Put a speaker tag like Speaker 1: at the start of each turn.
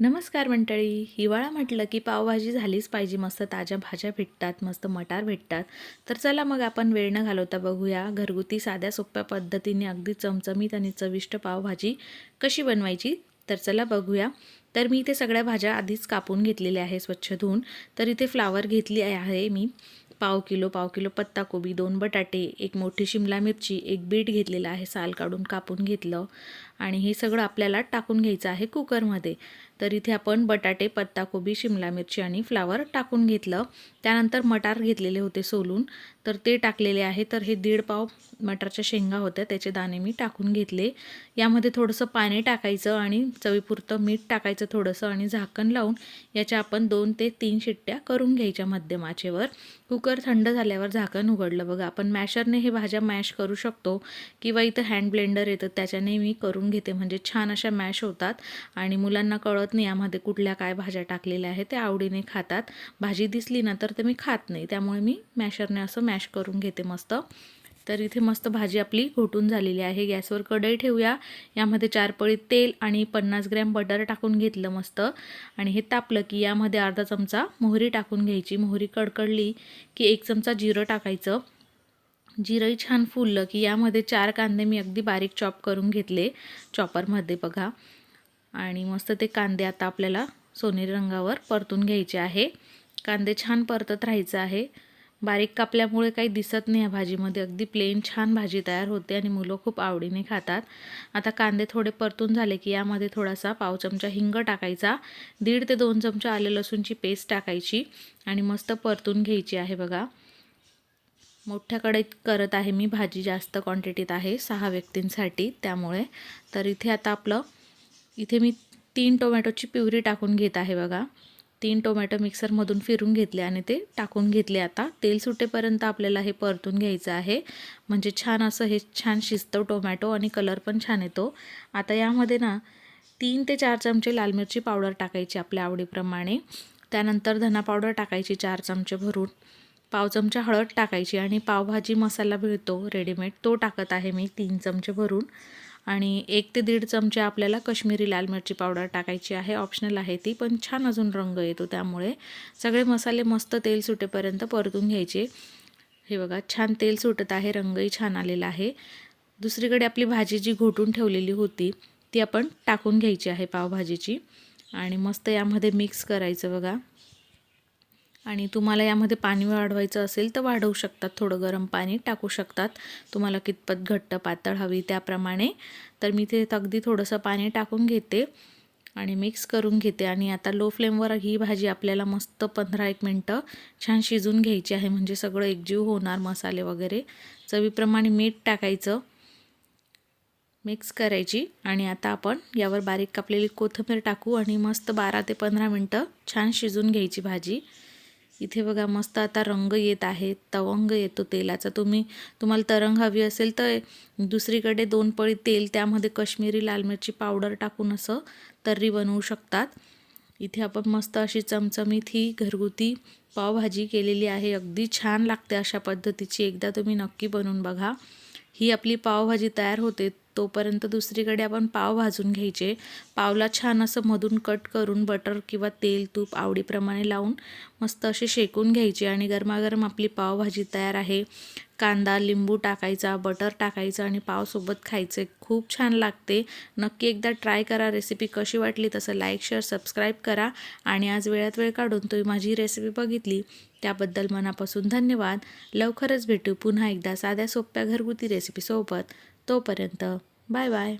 Speaker 1: नमस्कार मंडळी. हिवाळा म्हटलं की पावभाजी झालीच पाहिजे. मस्त ताज्या भाज्या भेटतात मस्त मटार भेटतात. तर चला मग आपण वेळ न घालवता बघूया घरगुती साध्या सोप्या पद्धतीने अगदी चमचमीत आणि चविष्ट पावभाजी कशी बनवायची. तर चला बघूया. तर मी इथे सगळ्या भाज्या आधीच कापून घेतलेल्या आहे स्वच्छ धुवून. तर इथे फ्लावर घेतली आहे मी. पाव किलो पाव किलो पत्ताकोबी दोन बटाटे एक मोठी शिमला मिरची एक बीट घेतलेला आहे साल काढून कापून घेतलं. आणि हे सगळं आपल्याला टाकून घ्यायचं आहे कुकरमध्ये. तर इथे आपण बटाटे पत्ताकोबी शिमला मिरची आणि फ्लावर टाकून घेतलं. त्यानंतर मटार घेतलेले होते सोलून. तर ते टाकलेले आहे. तर हे दीड पाव मटारच्या शेंगा होत्या. त्याचे दाणे मी टाकून घेतले. यामध्ये थोडंसं पाणी टाकायचं आणि चवीपुरतं मीठ टाकायचं थोडंसं आणि झाकण लावून याच्या आपण दोन ते तीन शिट्ट्या करून घ्यायच्या मध्यम आचेवर कुकर थंड झाल्यावर झाकण उघडलं. बघा आपण मॅशरने हे भाज्या मॅश करू शकतो किंवा इथं हँड ब्लेंडर येतं त्याच्याने मी करून घेते. म्हणजे छान अशा मॅश होतात. आणि मुलांना कळत नाही यामध्ये कुठल्या काय भाज्या टाकलेल्या आहेत. ते आवडीने खातात. भाजी दिसली ना तर ते मी खात नाही. त्यामुळे मी मॅशरने असं मॅश करून घेते मस्त. तर इथे मस्त भाजी आपली घोटून झालेली आहे. गॅसवर कढई ठेवूया. यामध्ये चार पळी तेल आणि पन्नास ग्रॅम बटर टाकून घेतलं मस्त. आणि हे तापलं की यामध्ये अर्धा चमचा मोहरी टाकून घ्यायची. मोहरी कडकडली की एक चमचा जिरं टाकायचं. जिरंही छान फुललं की यामध्ये चार कांदे मी अगदी बारीक चॉप करून घेतले चॉपरमध्ये बघा. आणि मस्त ते कांदे आता आपल्याला सोनेरी रंगावर परतून घ्यायचे आहे. कांदे छान परतत राहायचं आहे. बारीक कापल्यामुळे काही दिसत नाही या भाजीमध्ये. अगदी प्लेन छान भाजी तयार होते आणि मुलं खूप आवडीने खातात. आता कांदे थोडे परतून झाले की यामध्ये थोडासा पाव चमचा हिंग टाकायचा. दीड ते दोन चमचा आले लसूणची पेस्ट टाकायची आणि मस्त परतून घ्यायची आहे बघा. मोठ्याकडे करत आहे मी भाजी जास्त क्वांटिटीत आहे सहा व्यक्तींसाठी त्यामुळे. तर इथे आता आपलं इथे मी तीन टोमॅटोची प्युरी टाकून घेत आहे बघा. तीन टोमॅटो मिक्सरमधून फिरून घेतले आणि ते टाकून घेतले आता. तेल सुटेपर्यंत आपल्याला हे परतून घ्यायचं आहे. म्हणजे छान असं हे छान शिजतं टोमॅटो आणि कलर पण छान येतो. आता यामध्ये ना तीन ते चार चमचे लाल मिरची पावडर टाकायची आपल्या आवडीप्रमाणे. त्यानंतर धना पावडर टाकायची चार चमचे भरून. पाव चमचा हळद टाकायची आणि पावभाजी मसाला मिळतो रेडीमेड तो टाकत आहे मी तीन चमचे भरून. आणि एक ते दीड चमचे आपल्याला कश्मीरी लाल मिरची पावडर टाकायची आहे. ऑप्शनल आहे ती पण छान अजून रंग येतो त्यामुळे. सगळे मसाले मस्त तेल सुटेपर्यंत परतून घ्यायचे. हे बघा छान तेल सुटत आहे रंगही छान आलेला आहे. दुसरीकडे आपली भाजी जी घोटून ठेवलेली होती ती आपण टाकून घ्यायची आहे पावभाजीची. आणि मस्त यामध्ये मिक्स करायचं बघा. आणि तुम्हाला यामध्ये पाणी वाढवायचं असेल तर वाढवू शकतात. थोडं गरम पाणी टाकू शकतात. तुम्हाला कितपत घट्ट पातळ हवी त्याप्रमाणे. तर मी ते अगदी थोडंसं पाणी टाकून घेते आणि मिक्स करून घेते. आणि आता लो फ्लेमवर ही भाजी आपल्याला मस्त पंधरा एक मिनटं छान शिजून घ्यायची आहे. म्हणजे सगळं एकजीव होणार मसाले वगैरे. चवीप्रमाणे मीठ टाकायचं. मिक्स करायची. आणि आता आपण यावर बारीक कापलेली कोथिंबीर टाकू आणि मस्त बारा ते पंधरा मिनटं छान शिजून घ्यायची भाजी. इथे बघा मस्त आता रंग येत आहे तवंग येतो तेलाचा. तुम्ही तुम्हाला तरंग हवी असेल तर दुसरीकडे दोन पळी तेल त्यामध्ये कश्मीरी लाल मिरची पावडर टाकून असं तर्री बनवू शकतात. इथे आपण मस्त अशी चमचमीत ही घरगुती पावभाजी केलेली आहे. अगदी छान लागते अशा पद्धतीची. एकदा तुम्ही नक्की बनवून बघा. ही आपली पावभाजी तयार होते तोपर्यंत दुसरीकडे आपण पाव भाजून घ्यायचे. पावला छान असं मधून कट करून बटर किंवा तेल तूप आवडीप्रमाणे लावून मस्त असे शेकून घ्यायचे आणि गरमागरम आपली पावभाजी तयार आहे. कांदा लिंबू टाकायचा बटर टाकायचं आणि पावसोबत खायचे. खूप छान लागते. नक्की एकदा ट्राय करा. रेसिपी कशी वाटली तसं लाईक शेअर सबस्क्राईब करा आणि आज वेळात वेळ काढून तुम्ही माझी रेसिपी बघितली. त्याबद्दल मनापासून धन्यवाद. लवकरच भेटू पुन्हा एकदा साध्या सोप्या घरगुती रेसिपीसोबत. तोपर्यंत बाय बाय.